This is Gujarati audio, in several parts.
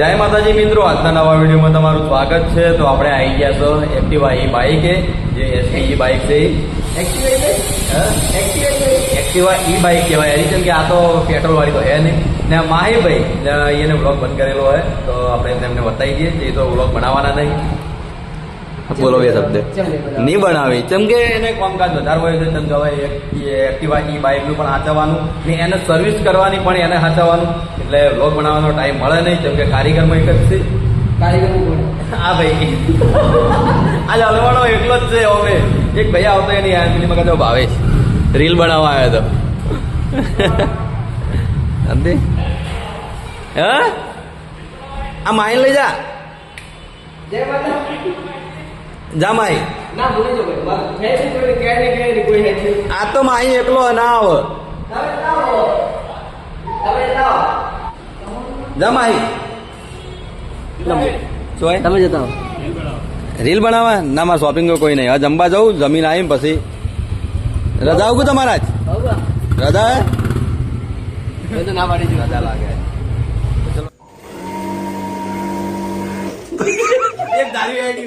જય માતાજી મિત્રો આજના નવા વિડીયોમાં તમારું સ્વાગત છે. તો આપણે આવી ગયા છો એક્ટિવા ઈ બાઇક જે એસટી ઈ બાઇક છે હા? Activa e bike? કહેવાય. એની જેમ કે આ તો પેટ્રોલ વાળી તો હે નહીં. ને માહી ને એને વ્લોગ બંધ કરેલો હોય. તો આપણે તેમને બતાવી દઈએ એ તો વ્લોગ બનાવવાના નહીં. બોલો બે શબ્દ. નહીં બનાવી. કેમ કે એને કામકાજ વધારે હોય છે તેમ ઈ બાઇકનું પણ હાચવવાનું ને એને સર્વિસ કરવાની પણ એને હાચવવાનું. એટલે વ્લોગ બનાવવાનો ટાઈમ મળે નહીં કેમ કે કારીગરમાં એક જ છે. હા ભાઈ. આજે હલવાનો એકલો જ છે હવે. એક ભાઈ આવતો એની આ પેલી મગજ ભાવેશ રીલ બનાવવા આવ્યો હતો હા? આ માઇન લઈ જા. જા માઈ આ તો માહી એકલો ના આવ. જા માહી તમે જતા રીલ બનાવવા ના મારે શોપિંગ કોઈ નહીં. હવે જમવા જાઉં જમીન આવી પછી. રજા આવું તમારા જ? રજા મેં ના પાડી રજા લાગે. એક દારી આઈડી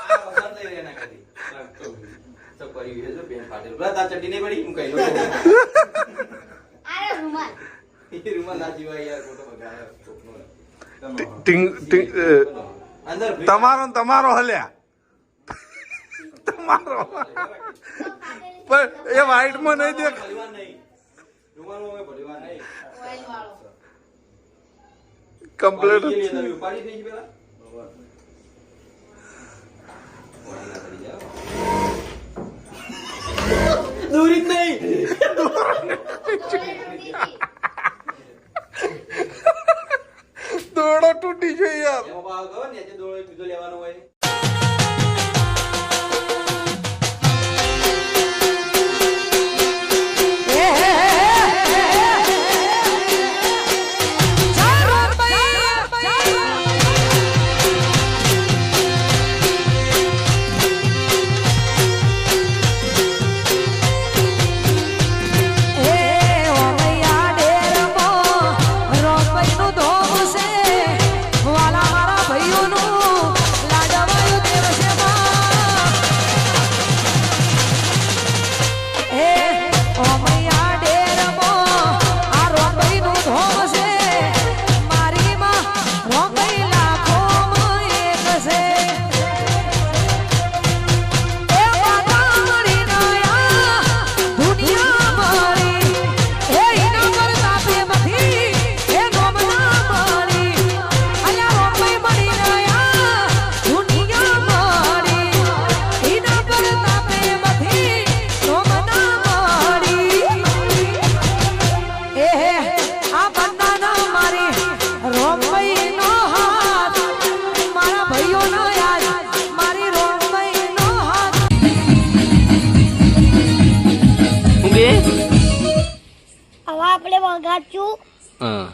આરે રૂમાલ. ટિંગ ટિંગ અ, તમારો તમારો હલ્યા. તમારો. પણ એ વ્હાઈટમાં નહીં દેખ. થઈ વાળો કમ્પ્લેટ દૂરી નહીં દોડો તૂટી ગયો યાર. લેવાનો હોય. હા.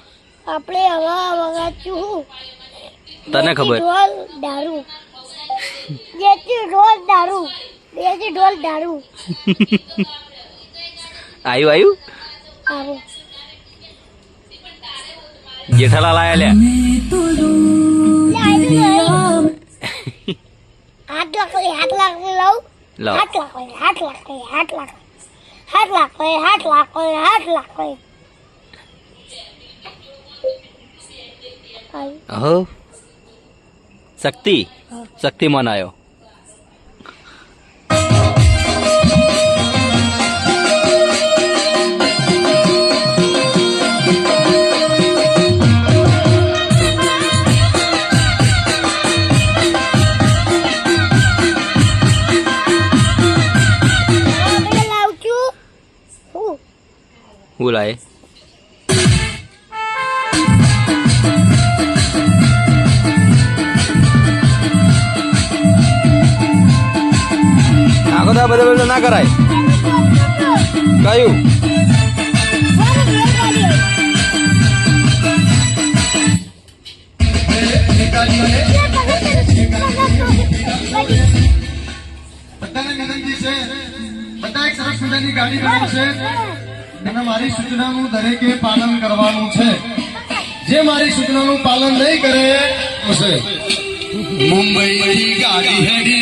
આપણે હવા વગાડ્યું તને ખબર? ઢોલ દારૂ. જેથી ઢોલ દારૂ. દેશી ઢોલ દારૂ. આયુ આયુ? આવું જેઠાલાલ આયા લે આઠ લાખ આઠ લાખ લઉં. હાથ લાખ હાથ લાખ હાથ લાખ હાથ લાખ હાથ લાખ હાથ લાખ અહો શક્તિ. શક્તિમાન આવ્યો લાવું છું હું. ના બધા બધું ના કરાય. કયું? બધાને વિનંતી છે બધા એક સરસ મજાની ગાડી કરી છે અને મારી સૂચનાનું દરેકે પાલન કરવાનું છે. જે મારી સૂચનાનું પાલન નહીં કરે તો મુંબઈ ગાડી હેડી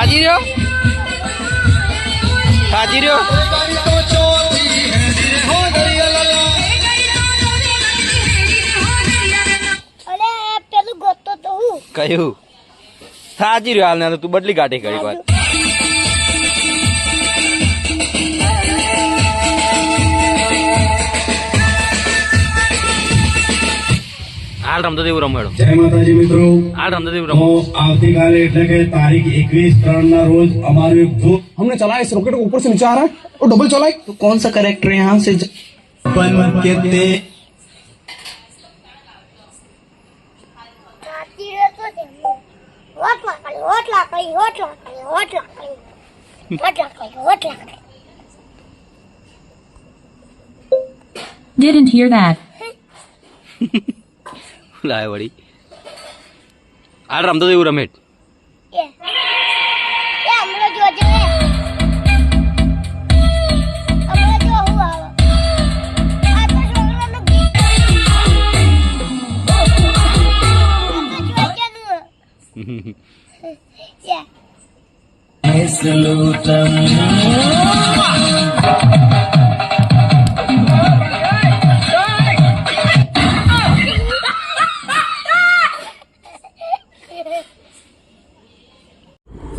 સાજી રહ્યો? સાજી રહ્યો? કયું સાજી રહ્યો હાલ ને તું બદલી કાઢી કરી વાત હાલ રમતો તેવું રમેડો જય માતાજી મિત્રો હાલ રમતો તેવું તો રમો આવતીકાલે એટલે કે તારીખ એકવીસ ત્રણ ના રોજ અમારું એક ગ્રુપ हमने चलाया इस रॉकेट को ऊपर से नीचे आ रहा है और डबल चलाए तो कौन सा करेक्टर यहाँ से સાચી રહેતો છે હોટ લાકડી હોટ લાકડી હોટ લાકડી હોટ લાકડી હોટ લાકડી હોટ લાકડી Didn't hear that. લાય વળી હાલ રમતો તેવું રમેટ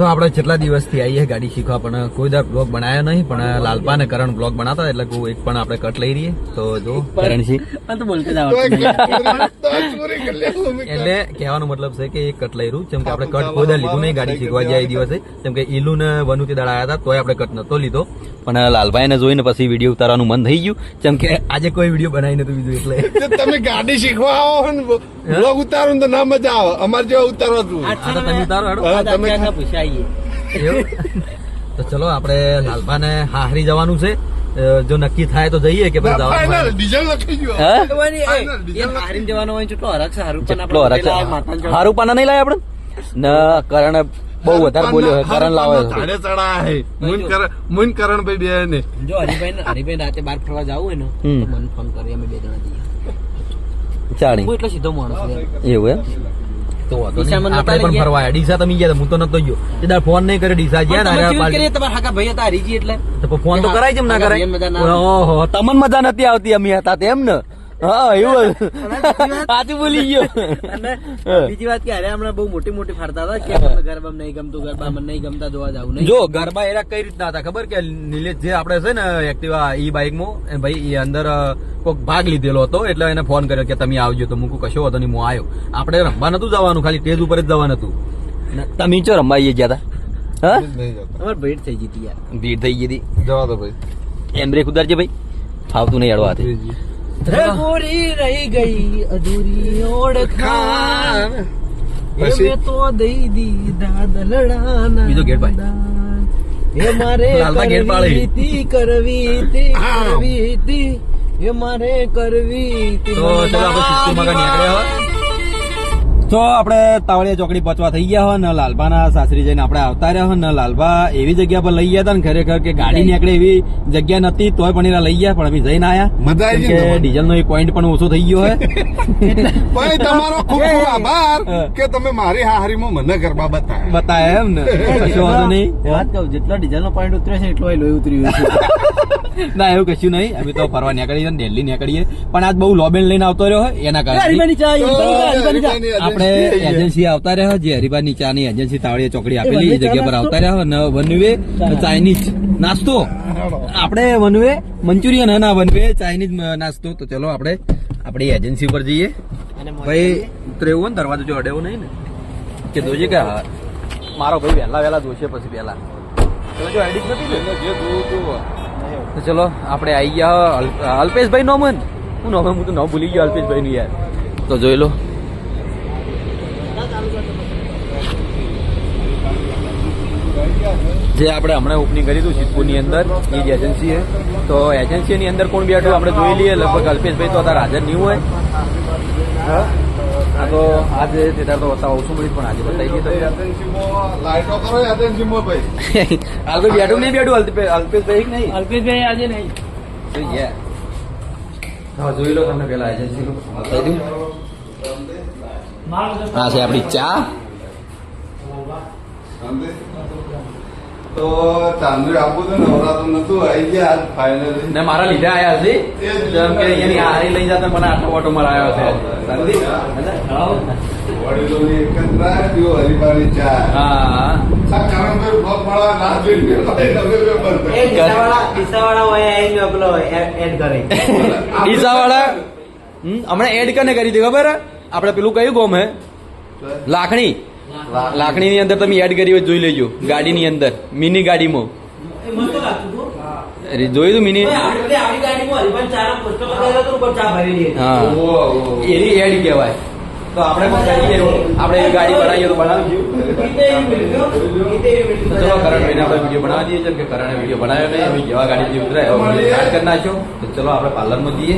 તો ને. આપણે કેટલા દિવસથી આવીએ ગાડી શીખવા પણ કોઈ દર બ્લોગ બનાવ્યો નહીં પણ લાલપા અને કરણ બ્લોગ બનાવતા એટલે કોઈ એક પણ આપણે કટ લઈ રહીએ. તો જો કરણસિંહ એટલે કહેવાનો મતલબ છે કે એક કટ લઈ રહ્યું જેમ કે આપણે કટ કોઈ દર લીધું નહીં ગાડી શીખવા જાય એ દિવસે જેમ કે ઈલુ ને વનુ તે દાડા આવ્યા હતા તોય આપણે કટ નતો લીધો. પણ લાલભાઈને જોઈને પછી વીડિયો ઉતારવાનું મન થઈ ગયું જેમ કે આજે કોઈ વીડિયો બનાવી નતું બીજું એટલે. તમે ગાડી શીખવા આવો ને બ્લોગ ઉતારો તો ના મજા આવે અમારે જેવા ઉતારવા તમે ઉતારો તમે હા, એવું? તો ચલો આપણે લાલભાને હાહરી જવાનું છે. જો નક્કી થાય તો જઈએ કે પછી જવાનું? ડીઝલ લખી ગયો હે? જવાનો હોય કેટલો હરખ છે? નહીં લાય આપણે? ના કારણ બહુ વધારે બોલ્યો છે. કરણ લાવે છે. ચડા હે મુન કરણ મુન કરણ ભાઈ બે ને. જો હરિભાઈ ને હરિભાઈ રાતે બાર ફરવા જવું હોય ને તો મને ફોન કરી અમે બે જણા જઈએ. ચાણી. એટલો સીધો માણસ એવું એમ? તો વાંધો નહીં. ડીસામાં નતા આપણે પણ ફરવા ડીસા તમે ગયા હું તો નતો ગયો. એ દાડે ફોન નહીં કરે ડીસા ગયા ને પણ તમે અરે કેવું પાછી- કરીએ તમારા હાકા ભાઈ હતા એટલે. ફોન તો કરાય છે ના કરાય? તમને મજા નથી આવતી અમે હતા તેમ ને. હા એવું સાચું બોલી ગયો. અને બીજી વાત કે અરે હમણાં બહુ મોટી મોટી ફરતા હતા કે મને ગરબા નહીં ગમતું ગરબા મને નહીં ગમતા જોવા જવું નહીં. જો ગરબા એરા કઈ રીતના હતા? ખબર કે નિલેશ જે આપણે છે ને એક્ટિવા ઈ બાઇકમાં ભાઈ એ અંદર અ, ભાગ લીધેલો હતો એટલે એને ફોન કર્યો કે તમે આવજો. તો મૂકું કશો હતો નહીં હું આવ્યો. આપણે રમવા નતું જવાનું ખાલી સ્ટેજ ઉપર જ જવાનું હતું. તમે ચો રમવા ગયા હતા? હા? નહીં જતા. અમારે ભેટ થઈ ગઈ હતી યાર. ભીડ થઈ ગઈ હતી. જવા દો ભાઈ. એમ બ્રેક ઉતારજે ભાઈ. ફાવતું નહીં અડવા હાથે. રહી ગઈ અધૂરી ઓળખાણ? એ તો દઈ દીધા દલડાના બીજો ગેટ ભાઈ. એ મારે. કરવી તી કરવી તી કરવી તી એ મારે કરવી તી તો ચલો આપણે આગળ નીકળ્યા તો આપણે તાવળિયા ચોકડી પહોંચવા થઈ ગયા હોય ને લાલબાના સાસરી જઈને આપણે આવતા રહ્યા હોય ને લાલબા. એવી જગ્યા પર લઈ ગયા હતા ને ખરેખર કે ગાડી નીકળે એવી જગ્યા નથી તોય પણ એના લઈ ગયા પણ અમે જઈને આયા. મજા આવી કે ડીઝલ નો પોઈન્ટ પણ ઓછો થઈ ગયો હોય ભાઈ તમારો ખૂબ ખૂબ આભાર કે તમે મારી હાહરીમાં મને ગરબા બતાવ્યા બતાયા એમ ને. કશો વાંધો નહીં. વાત કહું જેટલો ડીઝલ નો પોઈન્ટ ઉતર્યો છે એટલો એ લોહી ઉતર્યું છે. ના એવું કશું નહીં. અમે તો ફરવા નીકળીએ ને દિલ્હી નીકળીએ. પણ આજ બહુ લોબેન લઈને આવતો રહ્યો હોય એના કારણે હરિભાઈની આપણે એજન્સી આવતા રહ્યા જે હરિભાની ચા ની એજન્સી તાવડીયા ચોકડી આપેલી એ જગ્યા પર આવતા રહ્યા ને વનવે ચાઇનીઝ નાસ્તો. આપણે વનવે મંચુરિયન ના વનવે ચાઇનીઝ નાસ્તો. તો ચલો આપણે આપણી એજન્સી પર જઈએ. ભાઈ ઉતરે એવું હોય ને દરવાજો જો અડેવો નહીં ને. કે જોજે કે હા, મારો ભાઈ વહેલા વહેલા જોશે પછી પહેલા. ચલો જો એડિટ નથી ને? જે જોવું તું તો ચલો આપણે આવી ગયા અલ્પેશભાઈ નોમન હું નોમન હું તો નામ ભૂલી ગયો અલ્પેશભાઈ નું યાર. તો જોઈ લો. જે આપણે હમણાં ઓપનિંગ કર્યું હતું સિદ્ધપુરની અંદર એ જ એજન્સી છે તો એજન્સીની અંદર કોણ બેઠું આપણે જોઈ લઈએ? લગભગ અલ્પેશભાઈ તો અત્યારે હાજર નહીં હોય. હા? આ તો આજે તેતા તો બતાવો ઓછું મળ્યું પણ આજે બતાવી દઈએ તો લાઈટો કરો એજન્સીમાં ભાઈ. હાલ કોઈ બેઠું નહીં બેઠું અલ્પે- અલ્પેશભાઈ નહીં? અલ્પેશભાઈ આજે નહીં. હા જોઈ લો તમને પેલા એજન્સી નું. બતાવી દઉં. હા છે આપણી ચા? તો ચાંદુ આપવું તો નવરાતું નતું આવી ગયા આજ ફાઇનલી ને મારા લીધે આયા છે જેમ કે અહીંયાની હારી લઈ જતા મને આટલો ઓટો મરાયો છે? વડીલોની એક જ રાહ જો હરિભાની ચા હા. સા કરણભાઈ બ્લોક મળવા ના જોઈને ભાઈ તમે બે બંધ એ ડીસાવાળા ડીસાવાળા હોય આવીને પેલો એડ કરે. ડીસા હમણાં એડ કને કરી દીધી ખબર? આપણે પેલું કયું ગોમ હે? લાખણી. લાખણી ની અંદર તમે એડ કરી હોય જોઈ લેજો. ગાડીની અંદર. મિની ગાડીમાં. એ મસ્ત લાગતું હતું અરે જોયું તું મિની ને હા. એની એડ કહેવાય. તો આપણે પણ આપણે ગાડી બનાવીએ તો એવી તો મિલ્યું. ચલો કરણભાઈને આપણે વીડિયો બનાવી દઈએ. જેમ કે કરણે વીડિયો બનાવ્યો નહીં જેવા ગાડી ઉતરાય સ્ટાર્ટ કરી નાખ્યો. તો ચલો આપણે પાર્લરમાં જઈએ.